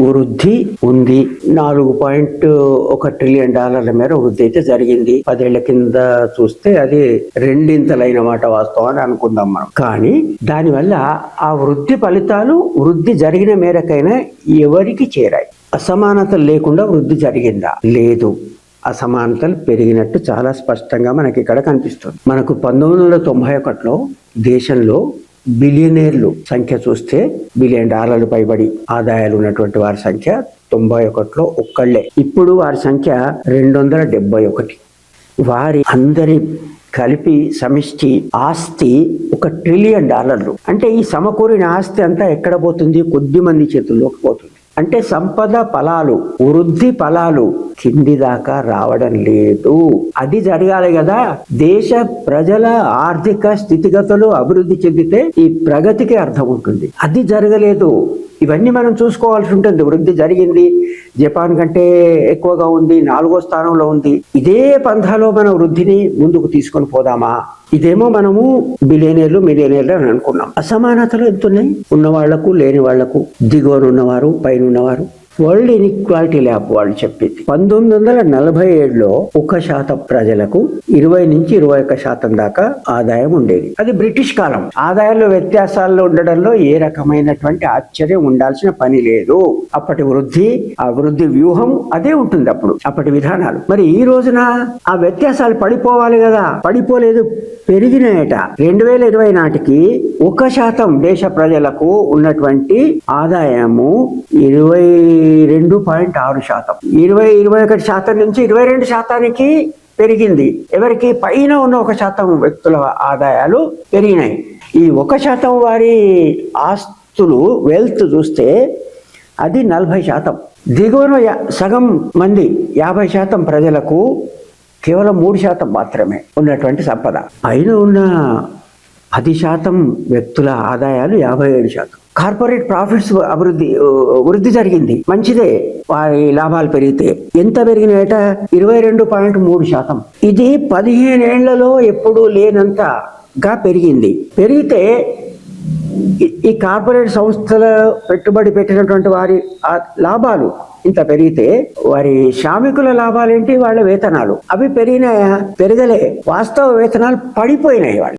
వృద్ధి ఉంది. నాలుగు పాయింట్ ఒక ట్రిలియన్ డాలర్ల మేర వృద్ధి అయితే జరిగింది. పదేళ్ళ కింద చూస్తే అది రెండింతలైన మాట వాస్తవం అని అనుకుందాం మనం. కానీ దానివల్ల ఆ వృద్ధి ఫలితాలు వృద్ధి జరిగిన మేరకైనా ఎవరికి చేరాయి? అసమానతలు లేకుండా వృద్ధి జరిగిందా? లేదు. అసమానతలు పెరిగినట్టు చాలా స్పష్టంగా మనకి ఇక్కడ కనిపిస్తుంది. మనకు పంతొమ్మిది వందల తొంభై ఒకటిలో దేశంలో బిలియనేర్లు సంఖ్య చూస్తే బిలియన్ డాలర్లు పైబడి ఆదాయాలు ఉన్నటువంటి వారి సంఖ్య తొంభై ఒకటిలో ఒక్కళ్ళే. ఇప్పుడు వారి సంఖ్య రెండు వందల డెబ్బై ఒకటి. వారి అందరి కలిపి సమిష్టి ఆస్తి ఒక ట్రిలియన్ డాలర్లు. అంటే ఈ సమకూరిన ఆస్తి అంతా ఎక్కడ పోతుంది? కొద్ది మంది చేతుల్లోకి పోతుంది. అంటే సంపద ఫలాలు వృద్ధి ఫలాలు కింది దాకా రావడం లేదు. అది జరగాలి కదా. దేశ ప్రజల ఆర్థిక స్థితిగతులు అభివృద్ధి చెందితే ఈ ప్రగతికి అర్థం ఉంటుంది. అది జరగలేదు. ఇవన్నీ మనం చూసుకోవాల్సి ఉంటుంది. వృద్ధి జరిగింది. జపాన్ కంటే ఎక్కువగా ఉంది. నాలుగో స్థానంలో ఉంది. ఇదే పంథాలో మన వృద్ధిని ముందుకు తీసుకొని పోదామా? ఇదేమో మనము బిలియనీర్లు మిలియనీర్లు అని అనుకున్నాం. అసమానతలు ఎంతున్నాయి? ఉన్న వాళ్ళకు లేని వాళ్ళకు దిగువన ఉన్నవారు పైన ఉన్నవారు వరల్డ్ ఇన్ఈక్వాలిటీ ల్యాబ్ వాళ్ళు చెప్పింది. పంతొమ్మిది వందల నలభై ఏడులో ఒక శాతం ప్రజలకు ఇరవై నుంచి ఇరవై ఒక్క శాతం దాకా ఆదాయం ఉండేది. అది బ్రిటిష్ కాలం. ఆదాయంలో వ్యత్యాసాల్లో ఉండడంలో ఏ రకమైనటువంటి ఆశ్చర్యం ఉండాల్సిన పని లేదు. అప్పటి వృద్ధి ఆ వృద్ధి వ్యూహం అదే ఉంటుంది అప్పుడు అప్పటి విధానాలు. మరి ఈ రోజున ఆ వ్యత్యాసాలు పడిపోవాలి కదా. పడిపోలేదు పెరిగినాయట. రెండు వేల ఇరవై నాటికి ఒక శాతం దేశ ప్రజలకు ఉన్నటువంటి ఆదాయము ఇరవై రెండు పాయింట్ ఆరు శాతం. ఇరవై ఇరవై ఒకటి శాతం నుంచి ఇరవై రెండు శాతానికి పెరిగింది. ఎవరికి? పైన ఉన్న ఒక శాతం వ్యక్తుల ఆదాయాలు పెరిగినాయి. ఈ ఒక శాతం వారి ఆస్తులు వెల్త్ చూస్తే అది నలభై శాతం. దిగువన సగం మంది యాభై శాతం ప్రజలకు కేవలం మూడు శాతం మాత్రమే ఉన్నటువంటి సంపద. పైన ఉన్న పది శాతం వ్యక్తుల ఆదాయాలు యాభై ఏడు శాతం. కార్పొరేట్ ప్రాఫిట్స్ అభివృద్ధి వృద్ధి జరిగింది. మంచిదే వారి లాభాలు పెరిగితే. ఎంత పెరిగినాయట? ఇరవై రెండు పాయింట్ మూడు శాతం. ఇది పదిహేనేళ్ళలో ఎప్పుడూ లేనంతగా పెరిగింది. పెరిగితే ఈ- కార్పొరేట్ సంస్థల పెట్టుబడి పెట్టినటువంటి వారి లాభాలు ఇంత పెరిగితే వారి శ్రామికుల లాభాలేంటి? వాళ్ళ వేతనాలు. అవి పెరిగినాయా? పెరగలే. వాస్తవ వేతనాలు పడిపోయినాయి వాళ్ళు.